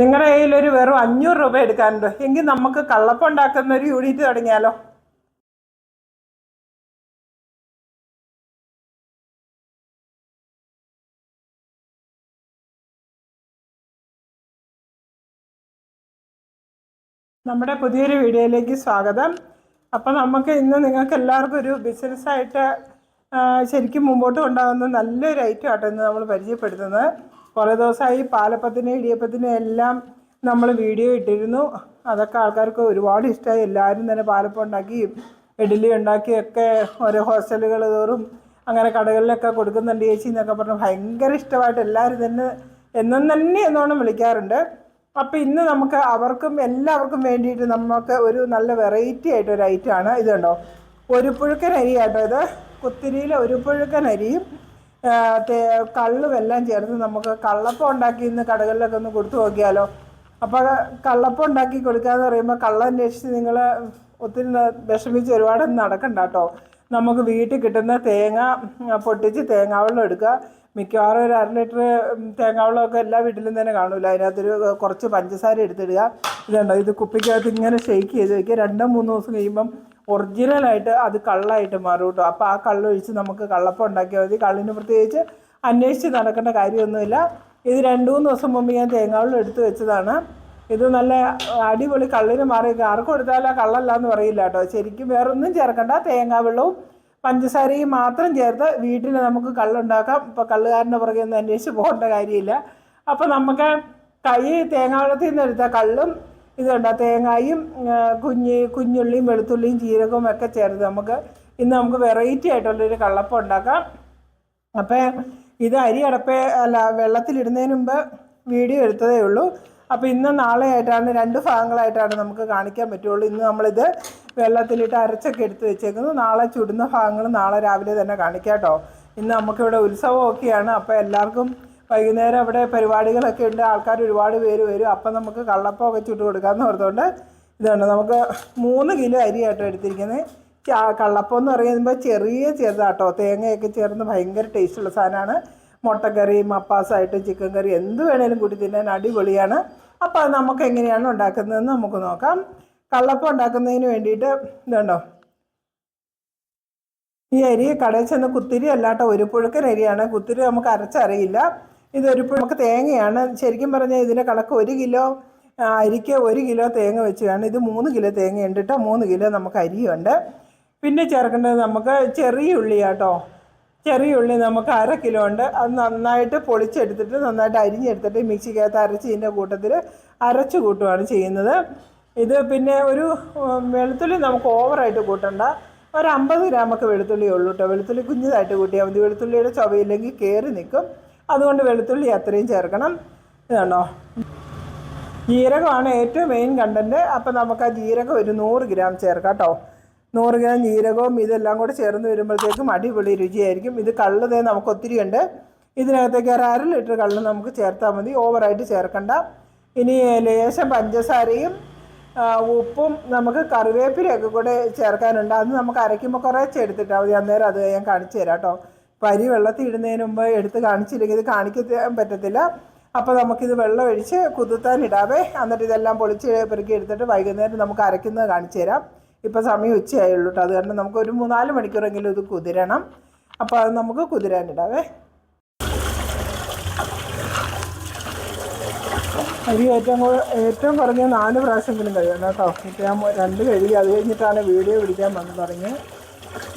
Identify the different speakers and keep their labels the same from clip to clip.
Speaker 1: നിങ്ങളുടെ കയ്യിൽ ഒരു വെറും അഞ്ഞൂറ് രൂപ എടുക്കാനുണ്ടോ? എങ്കിൽ നമുക്ക് കള്ളപ്പം ഉണ്ടാക്കുന്ന ഒരു യൂണിറ്റ് തുടങ്ങിയാലോ. നമ്മുടെ പുതിയൊരു വീഡിയോയിലേക്ക് സ്വാഗതം. അപ്പോൾ നമുക്ക് ഇന്ന് നിങ്ങൾക്ക് എല്ലാവർക്കും ഒരു ബിസിനസ്സായിട്ട് ശരിക്കും മുമ്പോട്ട് കൊണ്ടാകുന്ന നല്ലൊരു ഐറ്റം ആട്ടോ ഇന്ന് നമ്മൾ പരിചയപ്പെടുത്തുന്നത്. കുറേ ദിവസമായി പാലപ്പത്തിന് ഇടിയപ്പത്തിന് എല്ലാം നമ്മൾ വീഡിയോ ഇട്ടിരുന്നു. അതൊക്കെ ആൾക്കാർക്ക് ഒരുപാട് ഇഷ്ടമായി എല്ലാവരും തന്നെ പാലപ്പം ഉണ്ടാക്കിയും ഇഡ്ഡലി ഉണ്ടാക്കിയൊക്കെ ഓരോ ഹോസ്റ്റലുകൾ തോറും അങ്ങനെ കടകളിലൊക്കെ കൊടുക്കുന്നുണ്ട് ചേച്ചി എന്നൊക്കെ പറഞ്ഞ് ഭയങ്കര ഇഷ്ടമായിട്ട് എല്ലാവരും തന്നെ എന്നും തന്നെ എന്നോണം വിളിക്കാറുണ്ട്. അപ്പോൾ ഇന്ന് നമുക്ക് അവർക്കും എല്ലാവർക്കും വേണ്ടിയിട്ട് നമുക്ക് ഒരു നല്ല വെറൈറ്റി ആയിട്ട് ഒരു ഐറ്റമാണ് ഇതുണ്ടോ ഒരു പുഴുക്കൻ ആട്ടോ ഇത്. കുത്തിരിയിലെ ഒരു പുഴുക്കൻ അരിയും ആ, തേ- കള്ളും എല്ലാം ചേർത്ത് നമുക്ക് കള്ളപ്പം ഉണ്ടാക്കി ഇന്ന് കടകളിലൊക്കെ ഒന്ന് കൊടുത്തു നോക്കിയാലോ? അപ്പോൾ കള്ളപ്പം ഉണ്ടാക്കി കൊടുക്കാന്ന് പറയുമ്പോൾ കള്ളം അന്വേഷിച്ച് നിങ്ങൾ ഒത്തിരി വിഷമിച്ച് ഒരുപാട് നടക്കണ്ട കേട്ടോ. നമുക്ക് വീട്ടിൽ കിട്ടുന്ന തേങ്ങ പൊട്ടിച്ച് തേങ്ങാവെള്ളം എടുക്കുക. മിക്കവാറും ഒരു അര ലിറ്റർ തേങ്ങാവെള്ളമൊക്കെ എല്ലാ വീട്ടിലും തന്നെ കാണില്ല അതിനകത്തൊരു കുറച്ച് പഞ്ചസാര എടുത്തിടുക. ഇതുണ്ടോ? ഇത് കുപ്പിക്കകത്ത് ഇങ്ങനെ ഷെയ്ക്ക് ചെയ്ത് വയ്ക്കുക രണ്ടോ മൂന്നോ ദിവസം കഴിയുമ്പം ഒറിജിനലായിട്ട് അത് കള്ളായിട്ട് മാറും കേട്ടോ. അപ്പോൾ ആ കള്ളൊഴിച്ച് നമുക്ക് കള്ളപ്പം ഉണ്ടാക്കിയാൽ മതി. കള്ളിന് പ്രത്യേകിച്ച് അന്വേഷിച്ച് നടക്കേണ്ട കാര്യമൊന്നുമില്ല. ഇത് രണ്ട് മൂന്ന് ദിവസം മുമ്പ് ഞാൻ തേങ്ങാവെള്ളം എടുത്തു വെച്ചതാണ്. ഇത് നല്ല അടിപൊളി കള്ളിന് മാറി ആർക്ക് കൊടുത്താലും ആ കള്ളല്ല എന്ന് പറയില്ല കേട്ടോ. ശരിക്കും വേറൊന്നും ചേർക്കണ്ട. തേങ്ങാവെള്ളവും പഞ്ചസാരയും മാത്രം ചേർത്ത് വീട്ടിൽ നമുക്ക് കള്ളുണ്ടാക്കാം. ഇപ്പോൾ കള്ളുകാരന്റെ പുറകെ ഒന്നും അന്വേഷിച്ച് പോകേണ്ട കാര്യമില്ല. അപ്പോൾ നമുക്ക് കൈ തേങ്ങാവെള്ളത്തിൽ നിന്ന് എടുത്ത കള്ളും ഇതുണ്ട്. തേങ്ങായും കുഞ്ഞ് കുഞ്ഞി കുഞ്ഞുള്ളിയും വെളുത്തുള്ളിയും ജീരകവും ഒക്കെ ചേർത്ത് നമുക്ക് ഇന്ന് നമുക്ക് വെറൈറ്റി ആയിട്ടുള്ളൊരു കള്ളപ്പം ഉണ്ടാക്കാം. അപ്പം ഇത് അരി അടപ്പേ അല്ല വെള്ളത്തിലിടുന്നതിന് മുമ്പ് വീഡിയോ എടുത്തതേ ഉള്ളൂ. അപ്പോൾ ഇന്ന് നാളെ ആയിട്ടാണ് രണ്ട് ഭാഗങ്ങളായിട്ടാണ് നമുക്ക് കാണിക്കാൻ പറ്റുള്ളൂ. ഇന്ന് നമ്മളിത് വെള്ളത്തിലിട്ട് അരച്ചൊക്കെ എടുത്ത് വെച്ചേക്കുന്നു. നാളെ ചുടുന്ന ഭാഗങ്ങൾ നാളെ രാവിലെ തന്നെ കാണിക്കാം കേട്ടോ. ഇന്ന് നമുക്കിവിടെ ഉത്സവമൊക്കെയാണ്. അപ്പോൾ എല്ലാവർക്കും വൈകുന്നേരം അവിടെ പരിപാടികളൊക്കെ ഉണ്ട്. ആൾക്കാർ ഒരുപാട് പേര് വരും. അപ്പം നമുക്ക് കള്ളപ്പമൊക്കെ ചുട്ട് കൊടുക്കാമെന്ന് ഓർത്തുകൊണ്ട് ഇതുണ്ട്. നമുക്ക് മൂന്ന് കിലോ അരി ആട്ടോ എടുത്തിരിക്കുന്നത് കള്ളപ്പം എന്ന് പറയുമ്പോൾ ചെറിയ ചെറുതാട്ടോ. തേങ്ങയൊക്കെ ചേർന്ന് ഭയങ്കര ടേസ്റ്റുള്ള സാധനമാണ്. മുട്ടക്കറി മപ്പാസായിട്ട് ചിക്കൻ കറി എന്ത് വേണേലും കൂട്ടി തിന്നാൻ അടിപൊളിയാണ്. അപ്പോൾ അത് നമുക്ക് എങ്ങനെയാണ് ഉണ്ടാക്കുന്നതെന്ന് നമുക്ക് നോക്കാം. കള്ളപ്പം ഉണ്ടാക്കുന്നതിന് വേണ്ടിയിട്ട് ഇതുണ്ടോ? ഈ അരി കടയിൽ ചെന്ന് കുത്തിരി അല്ലാട്ടോ. ഒരു പുഴുക്കൻ അരിയാണ്. കുത്തിരി നമുക്ക് അരച്ചറിയില്ല. ഇതൊരു നമുക്ക് തേങ്ങയാണ്. ശരിക്കും പറഞ്ഞാൽ ഇതിന്റെ കണക്ക് ഒരു കിലോ അരിക്ക് ഒരു കിലോ തേങ്ങ വെച്ചാണ് ഇത് മൂന്ന് കിലോ തേങ്ങ ഉണ്ട് കേട്ടോ മൂന്ന് കിലോ നമുക്ക് അരിയുണ്ട്. പിന്നെ ചേർക്കേണ്ടത് നമുക്ക് ചെറിയ ഉള്ളി കേട്ടോ ചെറിയ ഉള്ളി നമുക്ക് അര കിലോ ഉണ്ട്. അത് നന്നായിട്ട് പൊളിച്ചെടുത്തിട്ട് നന്നായിട്ട് അരിഞ്ഞെടുത്തിട്ട് മിക്സിക്കകത്ത് അരച്ച് ഇതിന്റെ കൂട്ടത്തിൽ അരച്ച് കൂട്ടുകയാണ് ചെയ്യുന്നത്. ഇത് പിന്നെ ഒരു വെളുത്തുള്ളി നമുക്ക് ഓവറായിട്ട് കൂട്ടണ്ട. ഒരു അമ്പത് ഗ്രാമൊക്കെ വെളുത്തുള്ളി ഉള്ളൂ കേട്ടോ വെളുത്തുള്ളി കുഞ്ഞതായിട്ട് കൂട്ടിയാൽ മതി. വെളുത്തുള്ളിയുടെ ചുവയില്ലെങ്കിൽ കയറി നിൽക്കും അതുകൊണ്ട് വെളുത്തുള്ളി അത്രയും ചേർക്കണം. ഇതാണോ? ജീരകമാണ് ഏറ്റവും മെയിൻ കണ്ടന്റ് അപ്പോൾ നമുക്ക് ആ ജീരകം ഒരു നൂറ് ഗ്രാം ചേർക്കാം കേട്ടോ. നൂറ് ഗ്രാം ജീരകവും ഇതെല്ലാം കൂടെ ചേർന്ന് വരുമ്പോഴത്തേക്കും അടിപൊളി രുചിയായിരിക്കും. ഇത് കള്ള് ദേ നമുക്ക് ഒത്തിരി ഉണ്ട് ഇതിനകത്തേക്ക് ഒരു അര ലിറ്റർ കള്ള് നമുക്ക് ചേർത്താൽ മതി. ഓവറായിട്ട് ചേർക്കണ്ട. ഇനി ലേശം പഞ്ചസാരയും ഉപ്പും നമുക്ക് കറിവേപ്പിലയൊക്കെ കൂടെ ചേർക്കാനുണ്ട്. അത് നമുക്ക് അരയ്ക്കുമ്പോൾ കുറേ എടുത്തിട്ടാൽ മതി. അന്നേരം അത് ഞാൻ കാണിച്ചു തരാം കേട്ടോ. പരി വെള്ളത്തിൽ ഇടുന്നതിന് മുമ്പ് എടുത്ത് കാണിച്ചില്ലെങ്കിൽ ഇത് കാണിക്കാൻ പറ്റത്തില്ല. അപ്പോൾ നമുക്കിത് വെള്ളം ഒഴിച്ച് കുതിർത്താൻ ഇടാവേ. എന്നിട്ട് ഇതെല്ലാം പൊളിച്ച് പെറുക്കി എടുത്തിട്ട് വൈകുന്നേരം നമുക്ക് അരയ്ക്കുന്നത് കാണിച്ചു തരാം. ഇപ്പോൾ സമയം ഉച്ചയായുള്ളൂ കേട്ടോ അത് കാരണം നമുക്ക് ഒരു മൂന്നാൽ മണിക്കൂറെങ്കിലും ഇത് കുതിരണം. അപ്പോൾ അത് നമുക്ക് കുതിരാനിടാവേ അരി ഏറ്റവും ഏറ്റവും കുറഞ്ഞ നാല് പ്രാവശ്യമെങ്കിലും കഴിയണം കേട്ടോ ഇപ്പോൾ ഞാൻ രണ്ട് കഴുകി അത് കഴിഞ്ഞിട്ടാണ് വീഡിയോ പിടിക്കാൻ വന്നു തുടങ്ങിയത്.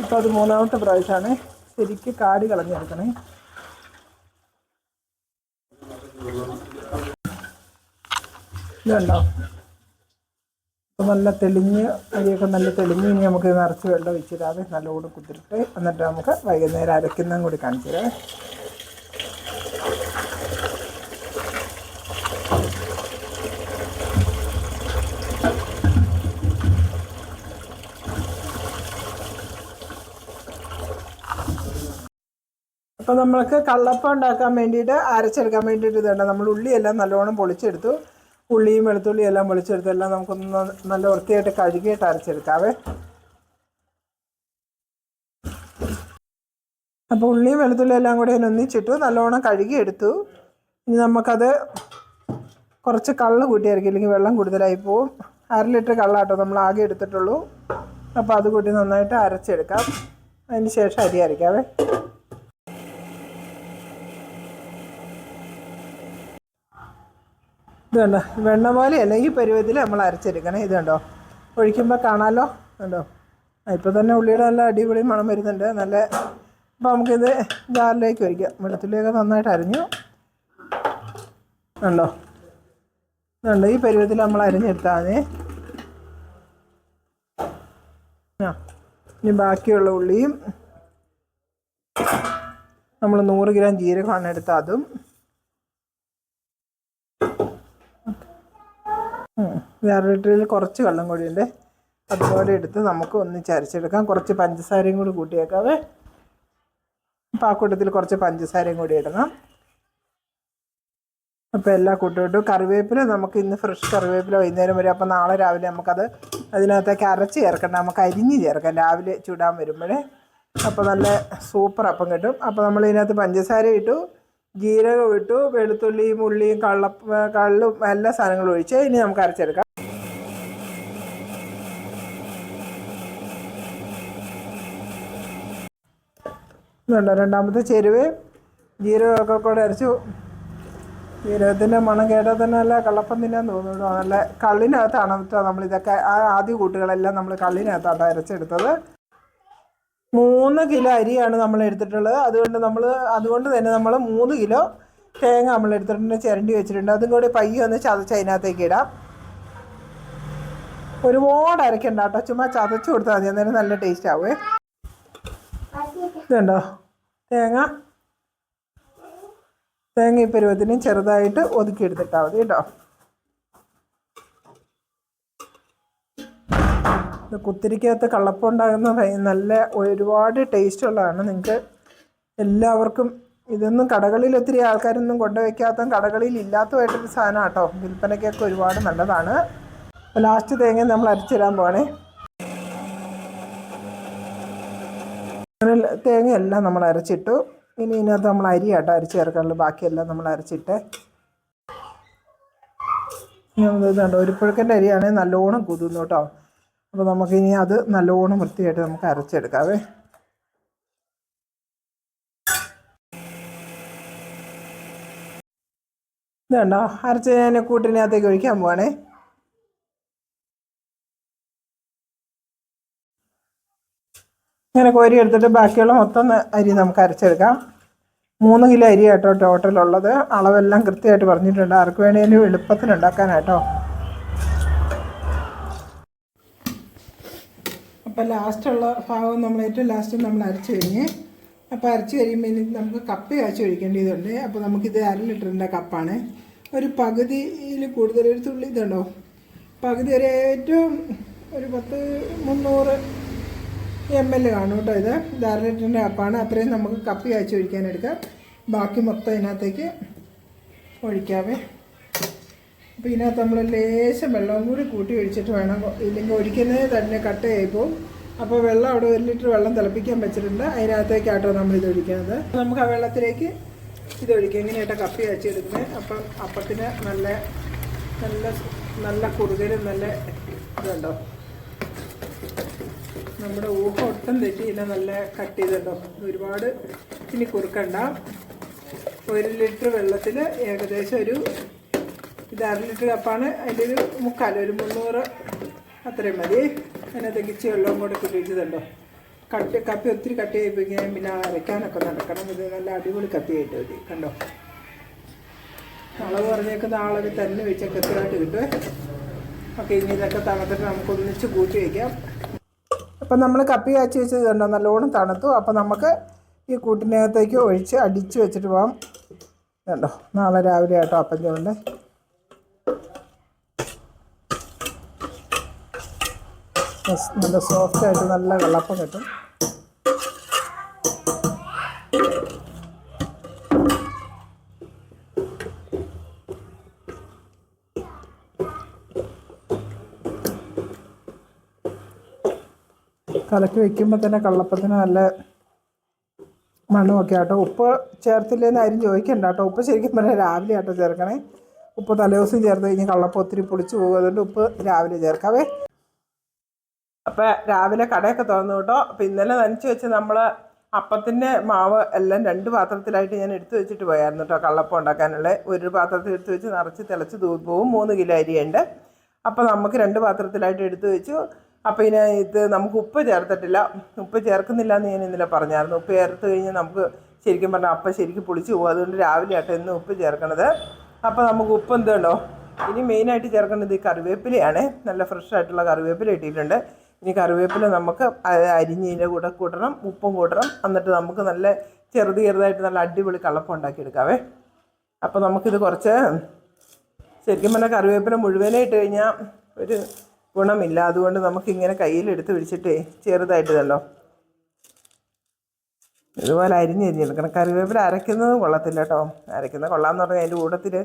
Speaker 1: ഇപ്പോൾ അത് മൂന്നാമത്തെ പ്രാവശ്യമാണ്. ശരിക്ക് കാട് കളഞ്ഞെടുക്കണേ. ഇതുണ്ടോ അപ്പോൾ നല്ല തെളിഞ്ഞ് അരിയൊക്കെ നല്ല തെളിഞ്ഞ് ഇനി നമുക്ക് നിറച്ച് വെള്ളം ഒഴിച്ചിടാതെ നല്ലോണം കുതിരിട്ട്. എന്നിട്ട് നമുക്ക് വൈകുന്നേരം അരക്കുന്നതും കൂടി കാണിച്ചു തരാം അപ്പോൾ നമ്മൾക്ക് കള്ളപ്പം ഉണ്ടാക്കാൻ വേണ്ടിയിട്ട് അരച്ചെടുക്കാൻ വേണ്ടിയിട്ട് ഇതുണ്ട്. നമ്മൾ ഉള്ളിയെല്ലാം നല്ലോണം പൊളിച്ചെടുത്തു. ഉള്ളിയും വെളുത്തുള്ളിയും എല്ലാം പൊളിച്ചെടുത്തു. എല്ലാം നമുക്കൊന്ന് നല്ല വൃത്തിയായിട്ട് കഴുകിയിട്ട് അരച്ചെടുക്കാവേ. അപ്പോൾ ഉള്ളിയും വെളുത്തുള്ളിയും എല്ലാം കൂടി ഒന്നിച്ചിട്ടു നല്ലോണം കഴുകിയെടുത്തു. ഇനി നമുക്കത് കുറച്ച് കള്ള് കൂട്ടിയായിരിക്കും. ഇല്ലെങ്കിൽ വെള്ളം കൂടുതലായി പോവും. അര ലിറ്റർ കള്ളാട്ടോ നമ്മൾ ആകെ എടുത്തിട്ടുള്ളൂ. അപ്പോൾ അത് കൂട്ടി നന്നായിട്ട് അരച്ചെടുക്കാം. അതിന് ശേഷം അരി അരയ്ക്കാവേ. ഇത് കണ്ടോ വെണ്ണ പോലെയല്ല ഈ പരുവത്തിൽ നമ്മൾ അരച്ചെടുക്കണേ. ഇതുണ്ടോ? ഒഴിക്കുമ്പോൾ കാണാമല്ലോ ഉണ്ടോ? ഇപ്പോൾ തന്നെ ഉള്ളിയുടെ നല്ല അടിപൊളി മണം വരുന്നുണ്ട്. നല്ല അപ്പോൾ നമുക്കിത് ജാറിലേക്ക് ഒഴിക്കാം. വെളുത്തുള്ളിയൊക്കെ നന്നായിട്ട് അരിഞ്ഞു. ഉണ്ടോ? കണ്ടോ ഈ പരുവത്തിൽ നമ്മൾ അരിഞ്ഞെടുത്താൽ മതി. ആ ഇനി ബാക്കിയുള്ള ഉള്ളിയും നമ്മൾ നൂറ് ഗ്രാം ജീരകമാണ് എടുത്താൽ അതും. വേറെ ലിറ്ററിൽ കുറച്ച് വെള്ളം ഉണ്ട് അതുപോലെ എടുത്ത് നമുക്ക് ഒന്നിച്ച് അരച്ചെടുക്കാം കുറച്ച് പഞ്ചസാരയും കൂടി കൂട്ടിയേക്കാവേ അപ്പോൾ ആ കൂട്ടത്തിൽ കുറച്ച് പഞ്ചസാരയും കൂടി ഇടണം. അപ്പോൾ എല്ലാ കൂട്ടുകൂട്ടും കറിവേപ്പില നമുക്ക് ഇന്ന് ഫ്രഷ് കറിവേപ്പില വൈകുന്നേരം വരും. അപ്പോൾ നാളെ രാവിലെ നമുക്കത് അതിനകത്തേക്ക് അരച്ച് ചേർക്കണ്ട നമുക്ക് അരിഞ്ഞ് ചേർക്കാം. രാവിലെ ചൂടാൻ വരുമ്പോഴേ. അപ്പോൾ നല്ല സൂപ്പർ അപ്പം കിട്ടും. അപ്പോൾ നമ്മൾ ഇതിനകത്ത് പഞ്ചസാര ഇട്ടു ജീരകം ഇട്ടു വെളുത്തുള്ളിയും ഉള്ളിയും കള്ള കള്ളും എല്ലാ സാധനങ്ങളും ഒഴിച്ച് ഇനി നമുക്ക് അരച്ചെടുക്കാം. ഇതുണ്ടോ. രണ്ടാമത്തെ ചേരുവ ജീരകമൊക്കെ കൂടെ അരച്ചു. ജീരകത്തിന്റെ മണം കേട്ടാൽ തന്നെ നല്ല കള്ളപ്പം തിന്നാൻ തോന്നുന്നു നല്ല കള്ളിനകത്താണ് കേട്ടോ നമ്മളിതൊക്കെ ആ ആദ്യ കൂട്ടുകളെല്ലാം നമ്മൾ കള്ളിനകത്താണ് അരച്ചെടുത്തത്. മൂന്ന് കിലോ അരിയാണ് നമ്മൾ എടുത്തിട്ടുള്ളത്. അതുകൊണ്ട് നമ്മൾ അതുകൊണ്ട് തന്നെ നമ്മൾ മൂന്ന് കിലോ തേങ്ങ നമ്മൾ എടുത്തിട്ടുണ്ട്. ചിരണ്ടി വെച്ചിട്ടുണ്ട്. അതും കൂടി പയ്യെ ഒന്ന് ചതച്ച് അതിനകത്തേക്ക് ഇടാം. ഒരുപാട് അരക്കണ്ട കേട്ടോ ചുമ്മാ ചതച്ച് കൊടുത്താൽ മതി. അന്നേരം നല്ല ടേസ്റ്റ് ആവുമേ ഇതുണ്ടോ? തേങ്ങ. തേങ്ങ ഈ പരുവത്തിന് ചെറുതായിട്ട് ഒതുക്കി എടുത്തിട്ടാൽ മതി കേട്ടോ. ഇത് കുത്തിരിക്കകത്ത് കള്ളപ്പുണ്ടാകുന്ന നല്ല ഒരുപാട് ടേസ്റ്റ് ഉള്ളതാണ്. നിങ്ങൾക്ക് എല്ലാവർക്കും ഇതൊന്നും കടകളിൽ ഒത്തിരി ആൾക്കാരൊന്നും കൊണ്ടുവയ്ക്കാത്ത കടകളിൽ ഇല്ലാത്തതായിട്ടൊരു സാധനം കേട്ടോ വിൽപ്പനയ്ക്കൊക്കെ ഒരുപാട് നല്ലതാണ്. ലാസ്റ്റ് തേങ്ങ നമ്മൾ അരച്ചിടാൻ പോകണേ അങ്ങനെ തേങ്ങയെല്ലാം നമ്മൾ അരച്ചിട്ടു. ഇനി ഇതിനകത്ത് നമ്മൾ അരി ആട്ടോ അരച്ച് ചേർക്കാനുള്ളൂ. ബാക്കിയെല്ലാം നമ്മൾ അരച്ചിട്ട്. ഇതുണ്ട് ഒരു പുഴുക്കന്റെ അരിയാണെങ്കിൽ നല്ലോണം കുതിർന്നു കേട്ടോ. അപ്പോൾ നമുക്കിനി അത് നല്ലോണം വൃത്തിയായിട്ട് നമുക്ക് അരച്ചെടുക്കാവേ. ഇതുണ്ടോ അരച്ച് ഞാൻ കൂട്ടിനകത്തേക്ക് ഒഴിക്കാൻ പോവാണേ. ഇങ്ങനെ കോരി എടുത്തിട്ട് ബാക്കിയുള്ള മൊത്തം അരി നമുക്ക് അരച്ചെടുക്കാം. മൂന്ന് കിലോ അരി കേട്ടോ ടോട്ടലുള്ളത് അളവെല്ലാം കൃത്യമായിട്ട് പറഞ്ഞിട്ടുണ്ട്. ആർക്ക് വേണേലും എളുപ്പത്തിൽ ഉണ്ടാക്കാനാട്ടോ. അപ്പോൾ ലാസ്റ്റുള്ള ഭാഗം നമ്മൾ ഏറ്റവും ലാസ്റ്റ് നമ്മൾ അരച്ച് കഴിഞ്ഞ് അപ്പോൾ അരച്ച് കഴിയുമ്പോൾ ഇനി നമുക്ക് കപ്പ് കാച്ചി ഒഴിക്കേണ്ടതുണ്ട്. അപ്പോൾ നമുക്കിത് അര ലിറ്ററിന്റെ കപ്പാണ്. ഒരു പകുതിയിൽ കൂടുതൽ ഒരു തുള്ളി ഇതുണ്ടോ? പകുതി ഒരു ഏറ്റവും ഒരു പത്ത് മുന്നൂറ് എം എൽ കാണും കേട്ടോ ഇത്. അര ലിറ്ററിന്റെ അത്രയും നമുക്ക് കപ്പി കാച്ചി ഒഴിക്കാൻ എടുക്കാം ബാക്കി മൊത്തം ഇതിനകത്തേക്ക് ഒഴിക്കാവേ. അപ്പോൾ ഇതിനകത്ത് നമ്മൾ ലേശം വെള്ളം കൂടി കൂട്ടി ഒഴിച്ചിട്ട് വേണം. ഇല്ലെങ്കിൽ ഒഴിക്കുന്നത് തന്നെ കട്ടയായി പോകും അപ്പോൾ വെള്ളം അവിടെ ഒരു ലിറ്റർ വെള്ളം തിളപ്പിക്കാൻ വെച്ചിട്ടുണ്ട്. അതിനകത്തേക്കാട്ടോ നമ്മൾ ഇത് ഒഴിക്കുന്നത്. നമുക്ക് ആ വെള്ളത്തിലേക്ക് ഇത് ഒഴിക്കാം. ഇങ്ങനെയായിട്ട് കപ്പി അയച്ചെടുക്കുന്നത്. അപ്പം അപ്പത്തിന് നല്ല നല്ല നല്ല കുറുകലും നല്ല ഇതുണ്ടോ? നമ്മുടെ ഊഹം ഒട്ടും തെറ്റിയില്ല. നല്ല കട്ട് ചെയ്തിട്ടോ. ഒരുപാട് ഇനി കുറുക്കണ്ട. ഒരു ലിറ്റർ വെള്ളത്തിൽ ഏകദേശം ഒരു ഇത് അര ലിറ്റർ കപ്പാണ്. അതിന്റെ ഒരു മുക്കാൽ ഒരു മുന്നൂറ് അത്രയും മതി. അതിനകത്തേക്ക് ഇച്ചിരി വെള്ളവും കൂടെ കുട്ടിച്ചതുണ്ടോ കട്ട് കപ്പി ഒത്തിരി കട്ട് ചെയ്യിപ്പിക്കാൻ പിന്നെ അരയ്ക്കാനൊക്കെ നടക്കണം. ഇത് നല്ല അടിപൊളി കപ്പിയായിട്ട് മതി. കണ്ടോ? അളവ് പറഞ്ഞേക്കുന്ന ആളൊക്കെ തന്നെ വെച്ചാൽ കൃത്യമായിട്ട് കിട്ടുമേ ഓക്കെ ഇനി ഇതൊക്കെ തണുത്തിട്ട് നമുക്ക് ഒന്നിച്ച് കൂട്ടി വയ്ക്കാം. അപ്പം നമ്മൾ കപ്പി കാച്ചി വെച്ചത് കണ്ടോ? നല്ലോണം തണുത്തു. അപ്പം നമുക്ക് ഈ കൂട്ടിനകത്തേക്ക് ഒഴിച്ച് അടിച്ച് വെച്ചിട്ട് പോകാം കണ്ടോ? നാളെ രാവിലെ ആട്ടോ അപ്പം ചോണ്ട് നല്ല സോഫ്റ്റ് ആയിട്ട് നല്ല വെള്ളപ്പം കിട്ടും. കലക്കി വെക്കുമ്പോൾ തന്നെ കള്ളപ്പത്തിന് നല്ല മണ്ണുമൊക്കെ ആട്ടോ. ഉപ്പ് ചേർത്തില്ലെന്ന് ആരും ചോദിക്കണ്ട കേട്ടോ ഉപ്പ് ശരിക്കും പറഞ്ഞാൽ രാവിലെ ആട്ടോ ചേർക്കണേ. ഉപ്പ് തലേദിവസം ചേർത്ത് കഴിഞ്ഞ് കള്ളപ്പം ഒത്തിരി പൊളിച്ച് പോകും. അതുകൊണ്ട് ഉപ്പ് രാവിലെ ചേർക്കാവേ. അപ്പോൾ രാവിലെ കടയൊക്കെ തുറന്നു കേട്ടോ അപ്പോൾ ഇന്നലെ നനച്ച് വെച്ച് നമ്മൾ അപ്പത്തിന്റെ മാവ് എല്ലാം രണ്ട് പാത്രത്തിലായിട്ട് ഞാൻ എടുത്തു വെച്ചിട്ട് പോയായിരുന്നു കേട്ടോ കള്ളപ്പം ഉണ്ടാക്കാനുള്ള. ഒരു പാത്രത്തിൽ എടുത്തു വെച്ച് നിറച്ച് തിളച്ച് തൂക്കി പോവും മൂന്ന് കിലോ അരിയുണ്ട്. അപ്പോൾ നമുക്ക് രണ്ട് പാത്രത്തിലായിട്ട് എടുത്തു വെച്ചു. അപ്പോൾ ഇതിനെ ഇത് നമുക്ക് ഉപ്പ് ചേർത്തിട്ടില്ല. ഉപ്പ് ചേർക്കുന്നില്ല എന്ന് ഞാൻ ഇന്നലെ പറഞ്ഞായിരുന്നു. ഉപ്പ് ചേർത്ത് കഴിഞ്ഞാൽ നമുക്ക് ശരിക്കും പറഞ്ഞാൽ അപ്പം ശരിക്കും പൊളിച്ച് പോകും. അതുകൊണ്ട് രാവിലെ ആട്ടോ ഇന്ന് ഉപ്പ് ചേർക്കണത്. അപ്പോൾ നമുക്ക് ഉപ്പ് എന്തുണ്ടോ? ഇനി മെയിനായിട്ട് ചേർക്കേണ്ടത് ഈ കറിവേപ്പിലയാണ്. നല്ല ഫ്രഷ് ആയിട്ടുള്ള കറിവേപ്പില ഇട്ടിട്ടുണ്ട്. ഇനി കറിവേപ്പില നമുക്ക് അരിഞ്ഞതിന്റെ കൂടെ കൂട്ടണം. ഉപ്പും കൂട്ടണം. എന്നിട്ട് നമുക്ക് നല്ല ചെറുത് ചെറുതായിട്ട് നല്ല അടിപൊളി കളപ്പം ഉണ്ടാക്കിയെടുക്കാവേ. അപ്പോൾ നമുക്കിത് കുറച്ച് ശരിക്കും പറഞ്ഞാൽ കറിവേപ്പില മുഴുവനായിട്ട് കഴിഞ്ഞാൽ ഒരു ഗുണമില്ല. അതുകൊണ്ട് നമുക്കിങ്ങനെ കയ്യിലെടുത്ത് പിടിച്ചിട്ടേ ചെറുതായിട്ട് ഇതല്ലോ ഇതുപോലെ അരിഞ്ഞരിഞ്ഞെടുക്കണം കറിവേപ്പില അരയ്ക്കുന്നത് കൊള്ളത്തില്ല കേട്ടോ. അരയ്ക്കുന്നത് കൊള്ളാമെന്ന് പറഞ്ഞാൽ അതിന്റെ കൂട്ടത്തിൽ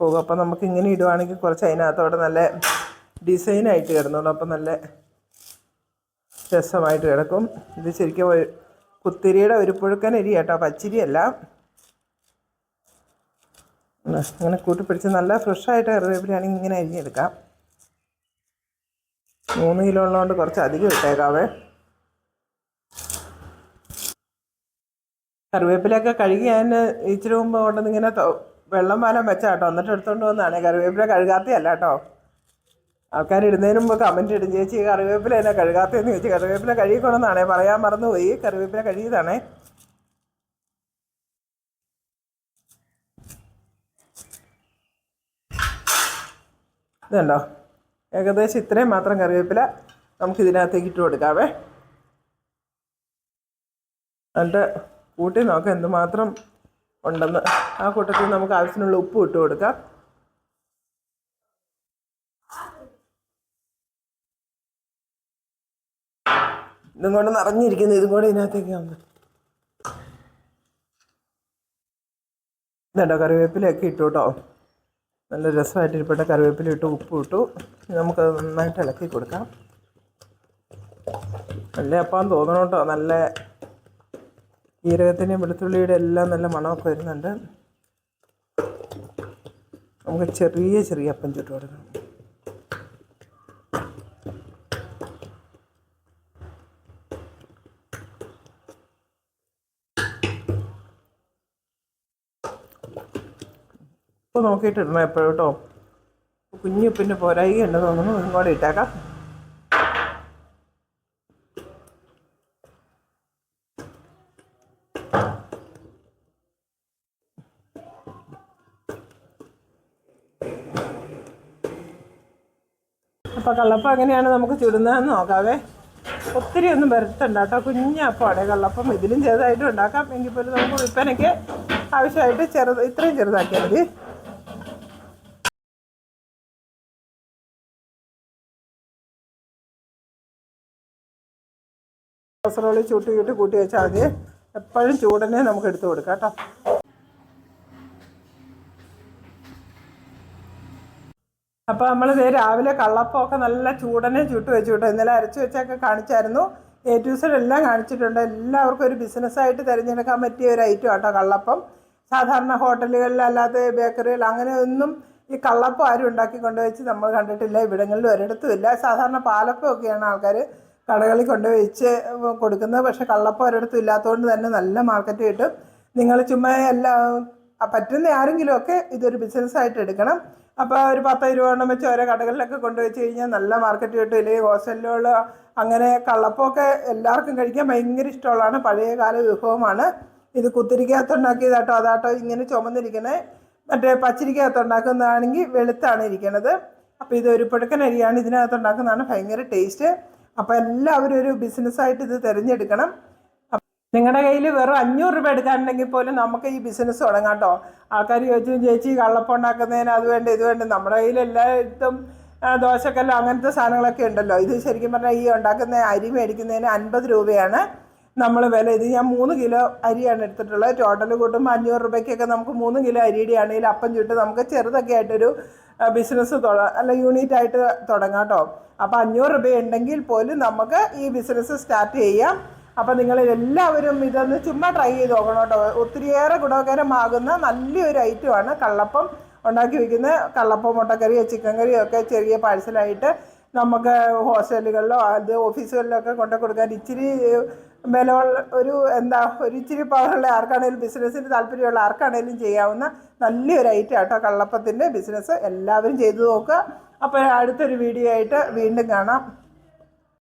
Speaker 1: പോകും. അപ്പോൾ നമുക്ക് ഇങ്ങനെ ഇടുവാണെങ്കിൽ കുറച്ച് അതിനകത്തോടെ നല്ല ഡിസൈനായിട്ട് കിടന്നോളൂ. അപ്പോൾ നല്ല രസമായിട്ട് കിടക്കും. ഇത് ശരിക്കും കുത്തിരിയുടെ ഒരു പുഴുക്കൻ അരി കേട്ടോ. പച്ചിരിയല്ല. അങ്ങനെ കൂട്ടിപ്പിടിച്ച് നല്ല ഫ്രഷായിട്ട് കറിവേപ്പിലാണെങ്കിൽ ഇങ്ങനെ അരിഞ്ഞെടുക്കാം. മൂന്ന് കിലോ ഉള്ളതുകൊണ്ട് കുറച്ച് അധികം ഇട്ടേക്കാവേ. കറിവേപ്പിലൊക്കെ കഴുകി അതിന് ഇച്ചിരി മുമ്പ് കൊണ്ടുവന്ന് ഇങ്ങനെ വെള്ളം പാലം വെച്ചാ കേട്ടോ എന്നിട്ട് എടുത്തുകൊണ്ട് വന്നതാണ് കറിവേപ്പില കഴുകാത്തയല്ല കേട്ടോ. ആൾക്കാർ ഇടുന്നതിന് മുമ്പ് കമന്റ് ഇടും. ചേച്ചി കറിവേപ്പില എന്നാ കഴുകാത്തതെന്ന് ചോദിച്ചു. കറിവേപ്പില കഴുകിക്കൊണ്ടെന്നാണേ പറയാൻ മറന്നുപോയി. കറിവേപ്പില കഴുകിയതാണേ. ഇതുണ്ടോ? ഏകദേശം ഇത്രയും മാത്രം കറിവേപ്പില നമുക്ക് ഇതിനകത്തേക്ക് ഇട്ട് കൊടുക്കാവേ. എന്നിട്ട് കൂട്ടി നോക്കാം എന്തുമാത്രം ഉണ്ടെന്ന്. ആ കൂട്ടത്തിൽ നമുക്ക് ആവശ്യത്തിനുള്ള ഉപ്പ് ഇട്ട് കൊടുക്കാം. ഇതും കൊണ്ട് നിറഞ്ഞിരിക്കുന്നു. ഇതും കൂടെ ഇതിനകത്തേക്ക് ആവുന്നു ഇതുണ്ടോ കറിവേപ്പിലയൊക്കെ ഇട്ടോട്ടോ നല്ല രസമായിട്ട് ഇരിപ്പട്ട കറിവേപ്പില ഇട്ട് ഉപ്പ് ഇട്ടു. ഇനി നമുക്കത് നന്നായിട്ട് ഇളക്കി കൊടുക്കാം. നല്ല അപ്പം തോന്നണം കേട്ടോ. നല്ല ജീരകത്തിന്റെയും വെളുത്തുള്ളിയുടെ എല്ലാം നല്ല മണമൊക്കെ വരുന്നുണ്ട്. നമുക്ക് ചെറിയ ചെറിയ അപ്പം ചുട്ട് കൊടുക്കണം ഉപ്പ് നോക്കിയിട്ട് എപ്പോഴും കേട്ടോ കുഞ്ഞുപ്പിന്റെ പോരായി എന്ന് തോന്നുന്നു. ഒന്നും കൂടെ ഇട്ടേക്കാം. അപ്പോൾ കള്ളപ്പം എങ്ങനെയാണ് നമുക്ക് ചുടുന്നതെന്ന് നോക്കാവേ. ഒത്തിരി ഒന്നും വരത്തണ്ട കേട്ടോ. കുഞ്ഞപ്പമാണ് കള്ളപ്പം ഇതിലും ചെറുതായിട്ടും ഉണ്ടാക്കാം. എങ്കിൽ പോലും നമുക്ക് വിൽപ്പനയ്ക്ക് ആവശ്യമായിട്ട് ചെറുത് ഇത്രയും ചെറുതാക്കിയാൽ മതി. കസറോളി ചൂട്ടി ചൂട്ടി കൂട്ടി വെച്ചാൽ മതി. എപ്പോഴും ചൂടനെ നമുക്ക് എടുത്തു കൊടുക്കാം കേട്ടോ. അപ്പോൾ നമ്മൾ ഇതേ രാവിലെ കള്ളപ്പമൊക്കെ നല്ല ചൂടനെ ചുട്ടു വെച്ചു കേട്ടോ. ഇന്നലെ അരച്ചു വെച്ചൊക്കെ കാണിച്ചായിരുന്നു. എ ടു സെഡ് എല്ലാം കാണിച്ചിട്ടുണ്ട്. എല്ലാവർക്കും ഒരു ബിസിനസ്സായിട്ട് തിരഞ്ഞെടുക്കാൻ പറ്റിയ ഒരു ഐറ്റം കേട്ടോ കള്ളപ്പം. സാധാരണ ഹോട്ടലുകളിൽ അല്ലാതെ ബേക്കറികൾ അങ്ങനെ ഒന്നും ഈ കള്ളപ്പം ആരും ഉണ്ടാക്കി കൊണ്ടുവച്ച് നമ്മൾ കണ്ടിട്ടില്ല. ഇവിടങ്ങളിൽ ഒരിടത്തും ഇല്ല. സാധാരണ പാലപ്പമൊക്കെയാണ് ആൾക്കാർ കടകളിൽ കൊണ്ടുവച്ച് കൊടുക്കുന്നത് പക്ഷേ കള്ളപ്പം ഒരിടത്തും ഇല്ലാത്തതുകൊണ്ട് തന്നെ നല്ല മാർക്കറ്റ് കിട്ടും. നിങ്ങൾ ചുമ്മാ എല്ലാ പറ്റുന്ന ആരെങ്കിലും ഒക്കെ ഇതൊരു ബിസിനസ്സായിട്ട് എടുക്കണം. അപ്പോൾ ഒരു പത്ത് രൂപ വെച്ച് ഓരോ കടകളിലൊക്കെ കൊണ്ടുവച്ച് കഴിഞ്ഞാൽ നല്ല മാർക്കറ്റ് കിട്ടും. ഇല്ലെങ്കിൽ ഹോസ്റ്റലുകളോ അങ്ങനെ കള്ളപ്പമൊക്കെ എല്ലാവർക്കും കഴിക്കാൻ ഭയങ്കര ഇഷ്ടമുള്ളതാണ്. പഴയ കാല വിഭവമാണ്. ഇത് കുത്തിരിക്കകത്തുണ്ടാക്കിയതാട്ടോ അതാട്ടോ ഇങ്ങനെ ചുമന്നിരിക്കണേ. മറ്റേ പച്ചരിക്കകത്ത് ഉണ്ടാക്കുന്നതാണെങ്കിൽ വെളുത്താണ് ഇരിക്കണത്. അപ്പോൾ ഇത് ഒരു പുഴക്കൻ അരിയാണ് ഇതിനകത്ത് ഉണ്ടാക്കുന്നതാണ് ഭയങ്കര ടേസ്റ്റ് അപ്പോൾ എല്ലാവരും ഒരു ബിസിനസ്സായിട്ട് ഇത് തിരഞ്ഞെടുക്കണം. നിങ്ങളുടെ കയ്യിൽ വെറും അഞ്ഞൂറ് രൂപ എടുക്കാനുണ്ടെങ്കിൽ പോലും നമുക്ക് ഈ ബിസിനസ് തുടങ്ങാം കേട്ടോ ആൾക്കാർ ചോദിച്ചു ചേച്ചി കള്ളപ്പം ഉണ്ടാക്കുന്നതിന് അത് വേണ്ട ഇത് വേണ്ട. നമ്മുടെ കയ്യിൽ എല്ലായിടത്തും ദോശക്കല്ല് അങ്ങനത്തെ സാധനങ്ങളൊക്കെ ഉണ്ടല്ലോ. ഇത് ശരിക്കും പറഞ്ഞാൽ ഈ ഉണ്ടാക്കുന്ന അരി മേടിക്കുന്നതിന് അൻപത് രൂപയാണ്. നമ്മൾ വില ഇത് ഞാൻ മൂന്ന് കിലോ അരിയാണ് എടുത്തിട്ടുള്ളത്. ടോട്ടൽ കൂട്ടുമ്പോൾ അഞ്ഞൂറ് രൂപയ്ക്കൊക്കെ നമുക്ക് മൂന്ന് കിലോ അരിയുടെ ആണെങ്കിൽ അപ്പം ചുട്ട് നമുക്ക് ചെറുതൊക്കെ ആയിട്ടൊരു ബിസിനസ് തുട അല്ല യൂണിറ്റ് ആയിട്ട് തുടങ്ങാം കേട്ടോ അപ്പോൾ അഞ്ഞൂറ് രൂപ ഉണ്ടെങ്കിൽ പോലും നമുക്ക് ഈ ബിസിനസ് സ്റ്റാർട്ട് ചെയ്യാം. അപ്പോൾ നിങ്ങൾ എല്ലാവരും ഇതൊന്ന് ചുമ്മാ ട്രൈ ചെയ്ത് നോക്കണം കേട്ടോ ഒത്തിരിയേറെ ഗുണകരമാകുന്ന നല്ലൊരു ഐറ്റമാണ് കള്ളപ്പം ഉണ്ടാക്കി വയ്ക്കുന്ന കള്ളപ്പം മുട്ടക്കറിയോ ചിക്കൻ കറിയോ ഒക്കെ ചെറിയ പാഴ്സലായിട്ട് നമുക്ക് ഹോസ്റ്റലുകളിലോ അത് ഓഫീസുകളിലോ ഒക്കെ കൊണ്ടു കൊടുക്കാൻ ഇച്ചിരി വില ഒരു എന്താ ഒരു ഇച്ചിരി പവറുള്ള ആർക്കാണേലും ബിസിനസ്സിന് താല്പര്യമുള്ള ആർക്കാണേലും ചെയ്യാവുന്ന നല്ലൊരു ഐറ്റം ആട്ടോ കള്ളപ്പത്തിന്റെ ബിസിനസ് എല്ലാവരും ചെയ്തു നോക്കുക. അപ്പോൾ അടുത്തൊരു വീഡിയോ ആയിട്ട് വീണ്ടും കാണാം.